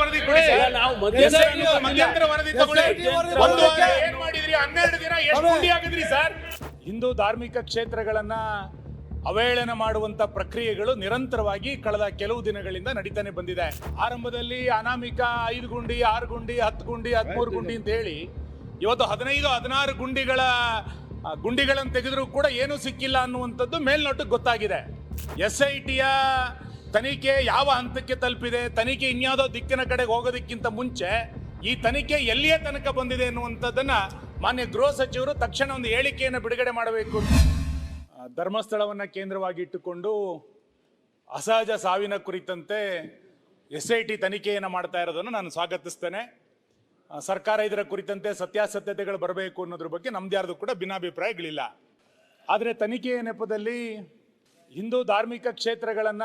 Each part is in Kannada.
ವರದಿ. ನಾವು ಮಧ್ಯಂತರ ವರದಿ ತಗೊಳ್ಳಿ. ಒಂದು ವಾರ ಏನ್ ಮಾಡಿದ್ರಿ? ಹನ್ನೆರಡು ದಿನ ಎಷ್ಟು ಗುಂಡಿ ಆಗಿದ್ರಿ ಸರ್? ಹಿಂದೂ ಧಾರ್ಮಿಕ ಕ್ಷೇತ್ರಗಳನ್ನ ಅವಹೇಳನ ಮಾಡುವಂತ ಪ್ರಕ್ರಿಯೆಗಳು ನಿರಂತರವಾಗಿ ಕಳೆದ ಕೆಲವು ದಿನಗಳಿಂದ ನಡೀತಾನೆ ಬಂದಿದೆ. ಆರಂಭದಲ್ಲಿ ಅನಾಮಿಕ ಐದು ಗುಂಡಿ ಆರು ಗುಂಡಿ ಹತ್ತು ಗುಂಡಿ ಹದಿಮೂರು ಗುಂಡಿ ಅಂತ ಹೇಳಿ ಇವತ್ತು ಹದಿನೈದು ಹದಿನಾರು ಗುಂಡಿಗಳ ಗುಂಡಿಗಳನ್ನು ತೆಗೆದರೂ ಕೂಡ ಏನೂ ಸಿಕ್ಕಿಲ್ಲ ಅನ್ನುವಂಥದ್ದು ಮೇಲ್ನೋಟಕ್ಕೆ ಗೊತ್ತಾಗಿದೆ. ಎಸ್ ಐ ಟಿಯ ತನಿಖೆ ಯಾವ ಹಂತಕ್ಕೆ ತಲುಪಿದೆ, ತನಿಖೆ ಇನ್ಯಾವುದೋ ದಿಕ್ಕಿನ ಕಡೆಗೆ ಹೋಗೋದಕ್ಕಿಂತ ಮುಂಚೆ ಈ ತನಿಖೆ ಎಲ್ಲಿಯೇ ತನಕ ಬಂದಿದೆ ಎನ್ನುವಂಥದ್ದನ್ನ ಮಾನ್ಯ ಗೃಹ ಸಚಿವರು ತಕ್ಷಣ ಒಂದು ಹೇಳಿಕೆಯನ್ನು ಬಿಡುಗಡೆ ಮಾಡಬೇಕು ಧರ್ಮಸ್ಥಳವನ್ನು ಕೇಂದ್ರವಾಗಿ ಇಟ್ಟುಕೊಂಡು ಅಸಹಜ ಸಾವಿನ ಕುರಿತಂತೆ ಎಸ್ ಐ ಟಿ ತನಿಖೆಯನ್ನು ಮಾಡ್ತಾ ಇರೋದನ್ನು ನಾನು ಸ್ವಾಗತಿಸ್ತೇನೆ. ಸರ್ಕಾರ ಇದರ ಕುರಿತಂತೆ ಸತ್ಯಾಸತ್ಯತೆಗಳು ಬರಬೇಕು ಅನ್ನೋದ್ರ ಬಗ್ಗೆ ನಮ್ದು ಯಾರ್ದು ಕೂಡ ಭಿನ್ನಾಭಿಪ್ರಾಯಗಳಿಲ್ಲ. ಆದರೆ ತನಿಖೆಯ ನೆಪದಲ್ಲಿ ಹಿಂದೂ ಧಾರ್ಮಿಕ ಕ್ಷೇತ್ರಗಳನ್ನ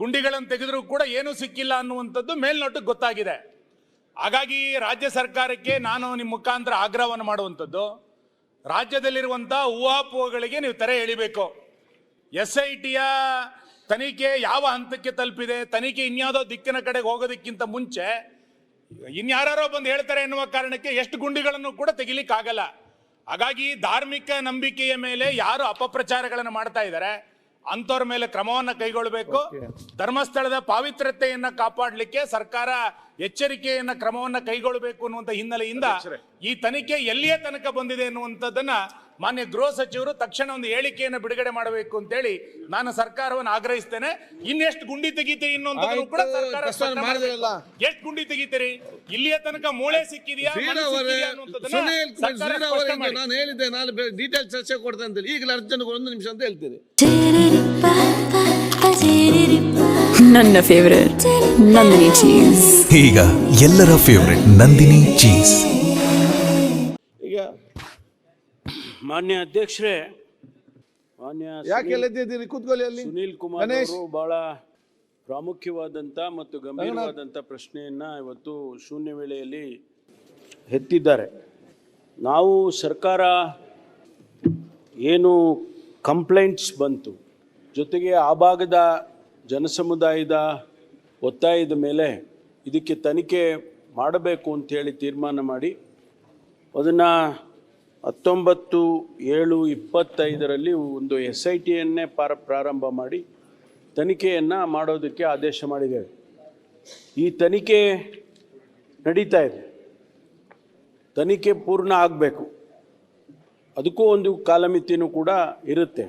ಗುಂಡಿಗಳನ್ನು ತೆಗೆದರೂ ಕೂಡ ಏನೂ ಸಿಕ್ಕಿಲ್ಲ ಅನ್ನುವಂಥದ್ದು ಮೇಲ್ನೋಟಕ್ಕೆ ಗೊತ್ತಾಗಿದೆ. ಹಾಗಾಗಿ ರಾಜ್ಯ ಸರ್ಕಾರಕ್ಕೆ ನಾನು ನಿಮ್ಮ ಮುಖಾಂತರ ಆಗ್ರಹವನ್ನು ಮಾಡುವಂಥದ್ದು, ರಾಜ್ಯದಲ್ಲಿರುವಂಥ ಊಹಾಪೋಹಗಳಿಗೆ ನೀವು ತೆರೆ ಎಳಿಬೇಕು. ಎಸ್ ಐ ಟಿಯ ತನಿಖೆ ಯಾವ ಹಂತಕ್ಕೆ ತಲುಪಿದೆ, ತನಿಖೆ ಇನ್ಯಾವುದೋ ದಿಕ್ಕಿನ ಕಡೆಗೆ ಹೋಗೋದಕ್ಕಿಂತ ಮುಂಚೆ ಇನ್ಯಾರೋ ಬಂದು ಹೇಳ್ತಾರೆ ಎನ್ನುವ ಕಾರಣಕ್ಕೆ ಎಷ್ಟು ಗುಂಡಿಗಳನ್ನು ಕೂಡ ತೆಗಿಲಿಕ್ಕಾಗಲ್ಲ. ಹಾಗಾಗಿ ಧಾರ್ಮಿಕ ನಂಬಿಕೆಯ ಮೇಲೆ ಯಾರು ಅಪಪ್ರಚಾರಗಳನ್ನು ಮಾಡ್ತಾ ಇದ್ದಾರೆ ಅಂಥವ್ರ ಮೇಲೆ ಕ್ರಮವನ್ನ ಕೈಗೊಳ್ಳಬೇಕು ಧರ್ಮಸ್ಥಳದ ಪಾವಿತ್ರ್ಯತೆಯನ್ನ ಕಾಪಾಡಲಿಕ್ಕೆ ಸರ್ಕಾರ ಎಚ್ಚರಿಕೆಯನ್ನ ಕ್ರಮವನ್ನ ಕೈಗೊಳ್ಳಬೇಕು ಅನ್ನುವಂಥ ಹಿನ್ನೆಲೆಯಿಂದ ಈ ತನಿಖೆ ಎಲ್ಲಿಯ ತನಕ ಬಂದಿದೆ ಎನ್ನುವಂಥದ್ದನ್ನ ಮಾನ್ಯ ಗೃಹ ಸಚಿವರು ತಕ್ಷಣ ಒಂದು ಹೇಳಿಕೆಯನ್ನು ಬಿಡುಗಡೆ ಮಾಡಬೇಕು ಅಂತೇಳಿ ನಾನು ಸರ್ಕಾರವನ್ನು ಆಗ್ರಹಿಸ್ತೇನೆ. ಇನ್ನೆಷ್ಟು ಗುಂಡಿ ತೆಗಿತೀರಿ ಇನ್ನೊಂದು ಕೂಡ ಸರ್ಕಾರ ಮಾಡಿದ್ರಲ್ಲ. ಎಷ್ಟು ಗುಂಡಿ ತೆಗಿತೀರಿ? ಇಲ್ಲಿಯ ತನಕ ಮೂಳೆ ಸಿಕ್ಕಿದೆಯಾ? ಮಣ್ಣು ಶ್ರೀರಾವರೇ ಸಿಕ್ಕಿದೆಯಾ ಅನ್ನುವಂಥದ್ದನ್ನ ಸುನೀಲ್ ಕುಮಾರ್ ಸರ್ಕಾರ ಸ್ಪಷ್ಟ ಶ್ರೀರಾವರೇ ಮಾಡಿ. ನಾನು ಹೇಳಿದ್ದೆ ನಾನು ಡೀಟೇಲ್ ಚರ್ಚೆ ಕೊಡ್ತೇನೆ ಅಂತೇಳಿ. ಈಗಲೇ ಅರ್ಜೆಂಟ್ ಒಂದು ನಿಮಿಷ ಅಂತ ಹೇಳ್ತೀರಿ ನನ್ನ ಫೇವರೇಟ್ ನಂದಿನಿ ಚೀಸ್ ಈಗ ಎಲ್ಲರ ಫೇವರೆಟ್ ನಂದಿನಿ ಚೀಸ್ ಮಾನ್ಯ ಅಧ್ಯಕ್ಷರೇ ಮಾನ್ಯ ಯಾಕೆ ಸುನೀಲ್- ಎಲ್ಲಿದ್ದೀರಿ ಕೂತ್ಕೊಳ್ಳಿ ಅಲ್ಲಿ. ಸುನೀಲ್ ಕುಮಾರ್ ಗಣೇಶ್. ಅವರು ಬಹಳ ಪ್ರಾಮುಖ್ಯವಾದಂತ ಮತ್ತು ಗಂಭೀರವಾದಂತ ಪ್ರಶ್ನೆಯನ್ನ ಇವತ್ತು ಶೂನ್ಯ ವೇಳೆಯಲ್ಲಿ ಎತ್ತಿದ್ದಾರೆ. ನಾವು ಸರ್ಕಾರ ಏನು ಕಂಪ್ಲೇಂಟ್ಸ್ ಬಂತು ಜೊತೆಗೆ ಆ ಭಾಗದ ಜನಸಮುದಾಯದ ಒತ್ತಾಯದ ಮೇಲೆ ಇದಕ್ಕೆ ತನಿಖೆ ಮಾಡಬೇಕು ಅಂತ ಹೇಳಿ ತೀರ್ಮಾನ ಮಾಡಿ ಅದನ್ನು ಹತ್ತೊಂಬತ್ತು ಏಳು ಇಪ್ಪತ್ತೈದರಲ್ಲಿ ಒಂದು ಎಸ್ ಐ ಟಿಯನ್ನೇ ಪಾರ ಪ್ರಾರಂಭ ಮಾಡಿ ತನಿಖೆಯನ್ನು ಮಾಡೋದಕ್ಕೆ ಆದೇಶ ಮಾಡಿದ್ದೇವೆ. ಈ ತನಿಖೆ ನಡೀತಾ ಇದೆ. ತನಿಖೆ ಪೂರ್ಣ ಆಗಬೇಕು. ಅದಕ್ಕೂ ಒಂದು ಕಾಲಮಿತಿನೂ ಕೂಡ ಇರುತ್ತೆ.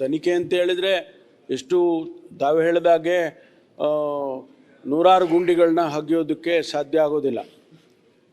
ತನಿಖೆ ಅಂತ ಹೇಳಿದರೆ ಎಷ್ಟು ತಾವು ಹೇಳಿದಾಗೆ ನೂರಾರು ಗುಂಡಿಗಳನ್ನ ಹಗಿಯೋದಕ್ಕೆ ಸಾಧ್ಯ ಆಗೋದಿಲ್ಲ.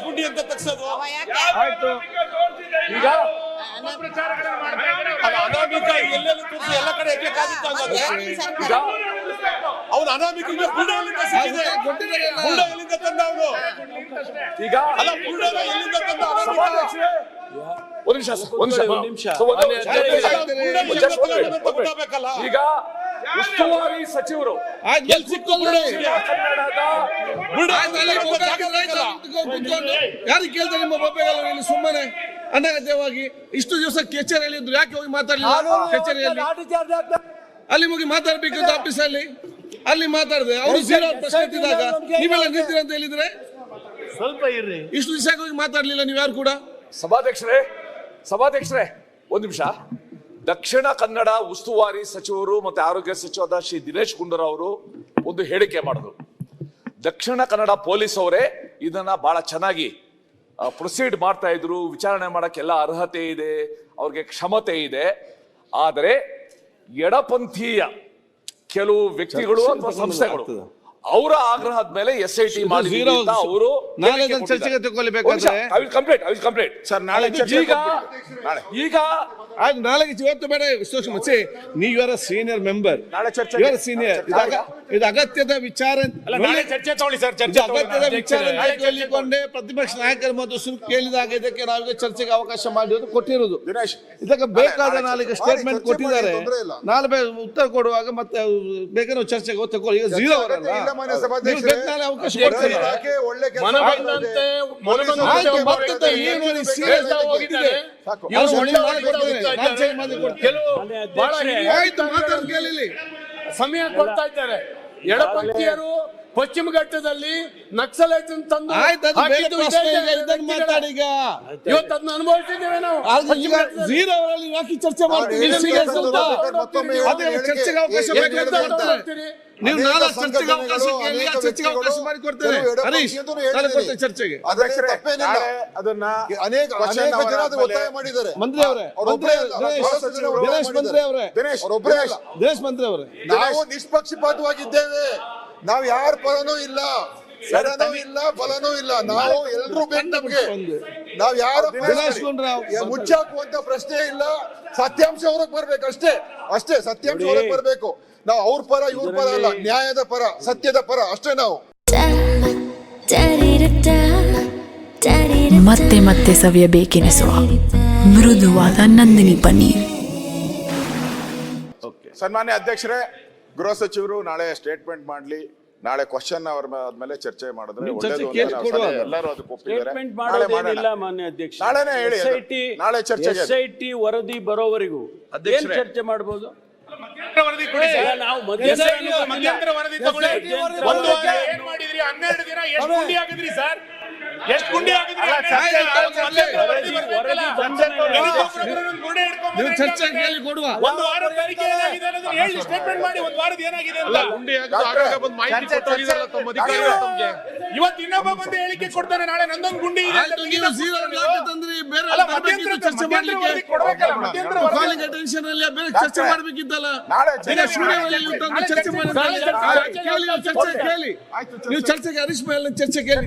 ಗುಂಡಿ ಅಂತ ತಗ್ಸೋದು? ಆಯ್ತು. ಈಗ? ಅನಾಮಿಕ ಎಲ್ಲೆಲ್ಲೂ ತೋರಿಸಿ ಎಲ್ಲ ಕಡೆ ಎಕ್ಕಾದಿತ್ತು ಹಂಗಾದ್ರೆ ಈಗ ಅವ್ನು ಅನಾಮಿಕ ಬುಡ ಎಲ್ಲಿಂದ ಸಿಕ್ಕಿದೆ. ಎಲ್ಲಿಂದ ತಂದ ಅವನು ಈಗ ಅಲ್ಲ ಬುಡ ಎಲ್ಲಿಂದ ತಂದ ಅನಾಮಿಕ? ಒಂದ್ ನಿಮಿಷ ಒಂದು ನಿಮಿಷ. ಈಗ ಉಸ್ತುವಾರಿ ಸಚಿವರು. ಯಾರಿಗೆ ಕೇಳ್ತಾರೆ ನಿಮ್ಮ ಇಲ್ಲಿ ಸುಮ್ಮನೆ ಅನಗತ್ಯವಾಗಿ? ಇಷ್ಟು ದಿವಸ ಕಚೇರಿಯಲ್ಲಿ ಇದ್ರು. ಯಾಕೆ ಹೋಗಿ ಮಾತಾಡಲಿಲ್ಲ? ಕಚೇರಿಯಲ್ಲಿ. ಅಲ್ಲಿ ಹೋಗಿ ಮಾತಾಡ್ಬೇಕಿತ್ತು ಆಫೀಸಲ್ಲಿ ಅಲ್ಲಿ. ಮಾತಾಡಿದೆ. ಅವರು ಜೀರೋ ಪ್ರಶ್ನೆ ಇದ್ದಾಗ ನೀವೆಲ್ಲ ನಿಂತಿರ ಅಂತ ಹೇಳಿದ್ರೆ? ಸ್ವಲ್ಪ ಇರ್ರಿ. ಇಷ್ಟು ದಿವಸ ಹೋಗಿ ಮಾತಾಡ್ಲಿಲ್ಲ? ನೀವು ಯಾರು ಕೂಡ? ಸಭಾಧ್ಯಕ್ಷರೇ ಸಭಾಧ್ಯಕ್ಷರೇ ಒಂದ್ ನಿಮಿಷ. ದಕ್ಷಿಣ ಕನ್ನಡ ಉಸ್ತುವಾರಿ ಸಚಿವರು ಮತ್ತೆ ಆರೋಗ್ಯ ಸಚಿವರಾದ ಶ್ರೀ ದಿನೇಶ್ ಗುಂಡೂರಾವ್ ಅವರು ಒಂದು ಹೇಳಿಕೆ ಮಾಡಿದ್ರು. ದಕ್ಷಿಣ ಕನ್ನಡ ಪೊಲೀಸ್ ಅವರೇ ಇದನ್ನ ಬಹಳ ಚೆನ್ನಾಗಿ ಪ್ರೊಸೀಡ್ ಮಾಡ್ತಾ ಇದ್ರು. ವಿಚಾರಣೆ ಮಾಡೋಕ್ಕೆಲ್ಲ ಅರ್ಹತೆ ಇದೆ ಅವ್ರಿಗೆ ಕ್ಷಮತೆ ಇದೆ. ಆದರೆ ಎಡಪಂಥೀಯ ಕೆಲವು ವ್ಯಕ್ತಿಗಳು ಅಥವಾ ಸಂಸ್ಥೆಗಳು ಅವರ ಆಗ್ರಹದ ಮೇಲೆ ಎಸ್ ಐ ಟಿ ಅವರು ನಾಳೆ ಚರ್ಚೆಗೆ ತಗೊಳ್ಬೇಕಾದ್ರೆ complete I will complete sir ನಾಳೆ ಚರ್ಚೆ ಈಗ ಈಗ ಆಯ್ತು ನಾಳೆಗೆ ಇವತ್ತು ಬೇಡ ವಿಶ್ಲೇಷಣೆ ನೀ ನೀವು ಇವರ ಸೀನಿಯರ್ ಮೆಂಬರ್ ನಾಳೆ ಚರ್ಚೆ ಇವರ ಸೀನಿಯರ್ ಇದು ಅಗತ್ಯದ ವಿಚಾರ ನಾಳೆ ಚರ್ಚೆ ತಗೊಳ್ಳಿ ಸರ್ ಚರ್ಚೆ ಅಗತ್ಯದ ವಿಚಾರ. ನಾಳೆ ಕೇಳಿಕೊಂಡೇ. ಪ್ರತಿಪಕ್ಷ ನಾಯಕರ ಮತ್ತು ಸುರು ಕೇಳಿದಾಗ ಇದಕ್ಕೆ ನಾವೀಗ ಚರ್ಚೆಗೆ ಅವಕಾಶ ಮಾಡಿರೋದು ಕೊಟ್ಟಿರೋದು. ದಿನೇಶ್ ಇದಕ್ಕೆ ಬೇಕಾದ ನಾಳೆ ನಾಳೆ ಸ್ಟೇಟ್ಮೆಂಟ್ ಕೊಟ್ಟಿದ್ದಾರೆ. ನಾಲ್ಕು ನಾಳೆ ಉತ್ತರ ಕೊಡುವಾಗ ಮತ್ತೆ ಬೇಕಾದ್ರೆ ಚರ್ಚೆಗೆ ಒತ್ತು ತಗೊಳ್ಳಿ ಈಗ ಜೀರೋ ಅಗತ್ಯ ಇಲ್ಲ ಮಾನ್ಯ ನೀವು ಸಭಾಧ್ಯಕ್ಷರೇ. ಬೇಕು ನಾಳೆ ಅವಕಾಶ ಗೃಹ ಒಳ್ಳೆ. ಕೆಲವು ಬಹಳ ಸಮಯ ಕೊಡ್ತಾ ಇದ್ದಾರೆ. ಎಡಪಂಥೀಯರು ಪಶ್ಚಿಮ ಘಟ್ಟದಲ್ಲಿ ನಕ್ಸಲೈಟ್ ತಂದು ಇವತ್ತು ಅದನ್ನ ಅನುಭವಿಸಿದ್ದೇವೆ ನಾವು. ಜೀರೋ ಯಾಕೆ ಚರ್ಚೆ ಮಾಡ್ತೀವಿ. ನೀವು ನಾಳೆ ಚರ್ಚೆಗೆ ಅವಕಾಶ ಕೇಳಿ ಅನೇಕ ಆ ಚರ್ಚೆಗೆ ಅವಕಾಶ ಮಾಡಿ ಕೊಡ್ತೇವೆ ಹರೀಶ್ ಅಂತಲೂ ನಾಳೆ ಕೊಡ್ತೇವೆ ಚರ್ಚೆಗೆ. ಅದನ್ನ ಅನೇಕ ಜನ ಒತ್ತಾಯ ಮಾಡಿದ್ದಾರೆ. ಮಂತ್ರಿ ಅವರೇ ದಿನೇಶ್ ಮಂತ್ರಿ ಅವರೇ. ದಿನೇಶ್ ಮಂತ್ರಿ ಅವರೇ. ನಾವು ನಿಷ್ಪಕ್ಷಪಾತವಾಗಿದ್ದೇವೆ. ನಾವು ಯಾರ ಪರನೂ ಇಲ್ಲ. ಎಡನೂ ಇಲ್ಲ ಫಲನೂ ಇಲ್ಲ. ನಾವು ಎಲ್ರೂ ಬೇಕು ನಮ್ಗೆ. ನಾವ್ ಯಾರ. ಮುಚ್ಚಾಕುವಂತ ಪ್ರಶ್ನೆ ಇಲ್ಲ. ಸತ್ಯಾಂಶ ಹೊರಗ್ ಬರ್ಬೇಕು ಅಷ್ಟೇ. ಅಷ್ಟೇ ಸತ್ಯಾಂಶ ಹೊರಗ್ ಬರ್ಬೇಕು. ನಾವ್ ಅವ್ರ ಪರ ಇವ್ರ ಪರ ಅಲ್ಲ ನ್ಯಾಯದ ಪರ ಸತ್ಯದ ಪರ ಅಷ್ಟೇ ನಾವು. ಮತ್ತೆ ಮತ್ತೆ ಸವಿಯಬೇಕೆನಿಸುವ ಮೃದುವಾದ ನಂದಿನಿ ಪನ್ನೀರ್. ಸನ್ಮಾನ್ಯ ಅಧ್ಯಕ್ಷರೇ ಗೃಹ ಸಚಿವರು ನಾಳೆ ಸ್ಟೇಟ್ಮೆಂಟ್ ಮಾಡ್ಲಿ ನಾಳೆ ಕ್ವಶನ್ ಅವರ ಆದ್ಮೇಲೆ ಚರ್ಚೆ ಮಾಡಿದ್ರೆ ಚರ್ಚೆ ಎಲ್ಲರೂ ಅದಕ್ಕೆ ಒಪ್ಪಿದ್ದಾರೆ. ಮಾನ್ಯ ಅಧ್ಯಕ್ಷ ನಾಳೆನೇ ಹೇಳಿ. ನಾಳೆ ಟಿ ವರದಿ ಬರೋವರೆಗೂ ಏನ್. ಚರ್ಚೆ ಮಾಡ್ಬೋದು? ಮಧ್ಯಂತರ ವರದಿ ನಾವು ಮಧ್ಯಂತರ ತಗೊಳ್ಳಿ. ಒಂದು ವಾರ ಏನ್ ಮಾಡಿದ್ರಿ? ಹನ್ನೆರಡು ದಿನ ಎಷ್ಟು ಆಗಿದ್ರಿ ಸರ್? ಎಷ್ಟು ಗುಂಡಿ ಆಗಿದ್ರಿ ನೀವು ಚರ್ಚೆ ಕೇಳಿ ಕೊಡುವ. ಒಂದು ವಾರ ತನಿಖೆ ಏನಾಗಿದೆ ಅನ್ನೋದನ್ನ ಹೇಳಿ ಸ್ಟೇಟ್ಮೆಂಟ್ ಮಾಡಿ ಒಂದು ವಾರದ ಏನಾಗಿದೆ ಅಂತ. ಇವತ್ತು ಇನ್ನೊಬ್ಬ ಬಂದು ಹೇಳಿಕೆ ಕೊಡ್ತಾನೆ ನಾಳೆ ನಂದೊಂದು ಗುಂಡಿ ಇದೆ ಅಂತ ಆಯ್ತು, ನೀವು ಝೀರೋ ತಂದ್ರಿ? ಬೇರೆ ಅಲ್ಲ, ಬರ್ಬೇಕಿತ್ತು ಮಧ್ಯಂತರ- ಚರ್ಚೆ ಮಾಡ್ಲಿಕ್ಕೆ? ವರದಿ ಕೊಡ್ಬೇಕಲ್ಲ, ಮಧ್ಯಂತರ ವರದಿ. ಕಾಲಿಂಗ್ ಅಟೆನ್ಷನ್ ಅಲ್ಲಿ ಬೇರೆ ಚರ್ಚೆ ಮಾಡಬೇಕಿದ್ದಲ್ಲ ನಾಳೆ ಈಗ ಚರ್ಚೆ ತಂದು ಚರ್ಚೆ ಚರ್ಚೆ ಮಾಡಿ ಚರ್ಚೆ ಕೇಳಿ ನೀವು ಚರ್ಚೆ ಕೇಳಿ. ನೀವು ಚರ್ಚೆಗೆ ಹರೀಶ್ ಮೇಲೆ ಚರ್ಚೆ ಕೇಳಿ.